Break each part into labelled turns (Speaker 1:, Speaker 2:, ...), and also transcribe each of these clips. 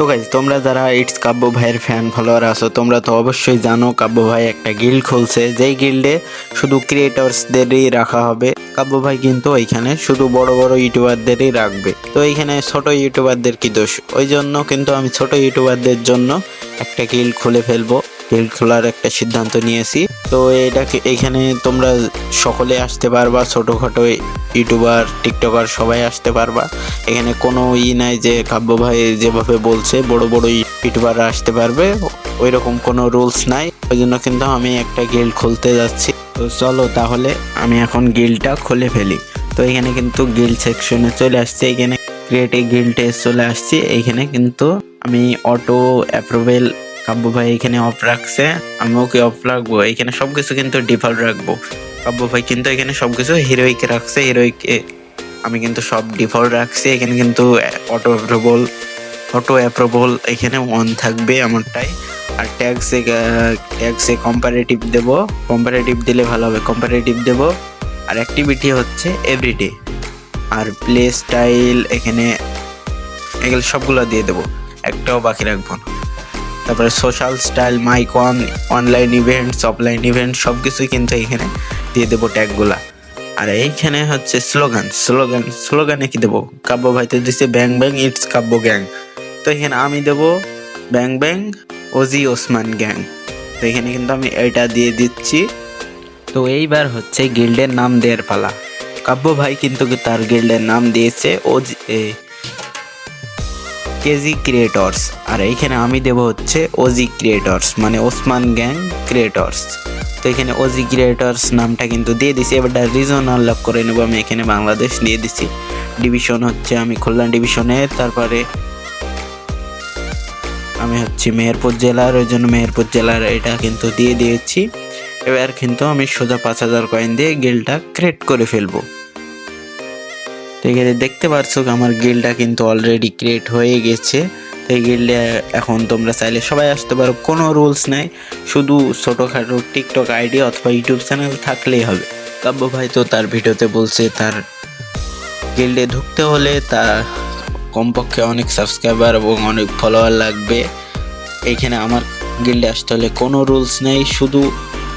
Speaker 1: তো গাইজ তোমরা যারা ইটস কাব্য ভাইয়ের ফ্যান ফলোয়ার আছো, তোমরা তো অবশ্যই জানো কাব্য ভাই একটা গিল্ড খুলছে। যেই গিল্ডে শুধু ক্রিয়েটার্সদেরই রাখা হবে। কাব্য ভাই কিন্তু ওইখানে শুধু বড় বড় ইউটিউবারদেরই রাখবে। তো এইখানে ছোট ইউটিউবারদের কি দোষ? ওই জন্য কিন্তু আমি ছোট ইউটিউবারদের জন্য একটা গিল্ড খুলে ফেলব। গিল্ড খোলার একটা সিদ্ধান্ত নিয়েছি। তো এটাকে, এখানে তোমরা সকলে আসতে পারবা, ছোটোখাটো ইউটিউবার, টিকটকার সবাই আসতে পারবা। এখানে কোনো ই নাই যে কাব্য ভাই যেভাবে বলছে, বড় বড় ইউটিউবাররা আসতে পারবে ওই রকম কোনো রুলস নাই। ওই জন্য কিন্তু আমি একটা গিল্ড খুলতে যাচ্ছি। তো চলো তাহলে, আমি এখন গিল্ডটা খুলে ফেলি। তো এখানে কিন্তু গিল্ড সেকশনে চলে আসছে, এখানে ক্রিয়েট এ গিল্ডে চলে আসছি। এইখানে কিন্তু আমি অটো অ্যাপ্রুভেল কাব্য ভাই এখানে অফ রাখছে আমি ওকে অফ রাখব। এখানে সবকিছু কিন্তু ডিফল্ট রাখব। কাব্য ভাই কিন্তু এখানে সবকিছু হিরোইকে রাখছে হিরোইকে আমি কিন্তু সব ডিফল্ট রাখছি। এখানে কিন্তু অটো অ্যাপ্রুভাল অটো অ্যাপ্রুভাল এখানে অন থাকবে আমারটাই। আর ট্যাক্সে ট্যাক্সে কম্পারেটিভ দেবো। কম্পারেটিভ দিলে ভালো হবে। কম্পারেটিভ দেবো। আর অ্যাক্টিভিটি হচ্ছে এভরিডে আর প্লে স্টাইল এখানে, এগুলো সবগুলো দিয়ে দেবো। একটাও বাকি রাখব না। তারপরে সোশ্যাল স্টাইল মাইক মাইকন অনলাইন ইভেন্টস অফলাইন ইভেন্ট সব কিছুই কিন্তু এখানে দিয়ে দেবো ট্যাগগুলা আর এইখানে হচ্ছে স্লোগান স্লোগান স্লোগানে কি দেবো? কাব্য ভাইতে দিচ্ছে ব্যাং ব্যাং ইটস কাব্য গ্যাং তো এখানে আমি দেবো bang bang OG Osman gang তো এখানে কিন্তু আমি এটা দিয়ে দিচ্ছি। তো এইবার হচ্ছে গিল্ডের নাম দেওয়ার পালা। কাব্য ভাই কিন্তু তার গিল্ডের নাম দিয়েছে ওজি কেজি ক্রিয়েটর্স আর এইখানে আমি দেব হচ্ছে ওজি ক্রিয়েটর্স মানে ওসমান গ্যাং ক্রিয়েটর্স তো এখানে ওজি ক্রিয়েটর্স নামটা কিন্তু দিয়ে দিছি। এবার রিজন আনলক করে নেব, আমি এখানে বাংলাদেশ দিয়ে দিছি। ডিভিশন হচ্ছে আমি খুলনা ডিভিশনে তারপরে আমি হচ্ছে মেহেরপুর জেলার, ওই জন্য মেহেরপুর জেলার এটা কিন্তু দিয়ে দিয়েছি। এবার কিন্তু আমি সোজা পাঁচ হাজার কয়েন দিয়ে গেলটা ক্রিয়েট করে ফেলব। তো এখানে দেখতে পারছ আমার গিলটা কিন্তু অলরেডি ক্রিয়েট হয়ে গেছে। তো এই গিল্ডে এখন তোমরা চাইলে সবাই আসতে পারো, কোনো রুলস নাই। শুধু ছোটোখাটো টিকটক আইডি অথবা ইউটিউব চ্যানেল থাকলেই হবে। কাব্য ভাই তো তার ভিডিওতে বলছে, তার গিল্ডে ঢুকতে হলে তা কমপক্ষে অনেক সাবস্ক্রাইবার এবং অনেক ফলোয়ার লাগবে। এইখানে আমার গিল্ডে আসতে হলে কোনো রুলস নেই, শুধু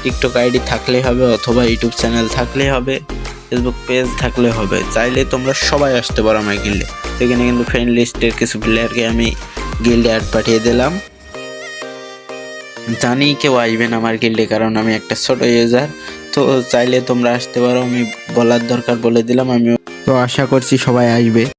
Speaker 1: টিকটক আইডি থাকলে হবে অথবা ইউটিউব চ্যানেল থাকলে হবে। ফেসবুক পেজ থাকলে হবে। চাইলে তোমরা সবাই আসতে পারো আমার গিল্ডে সেখানে কিন্তু ফ্রেন্ড লিস্টের কিছু প্লেয়ারকে আমি গিল্ডে অ্যাড পাঠিয়ে দিলাম। জানি কেউ আসবেন আমার গিল্ডে কারণ আমি একটা ছোট ইউজার তো চাইলে তোমরা আসতে পারো, আমি বলার দরকার বলে দিলাম আমি তো আশা করছি সবাই আসবে।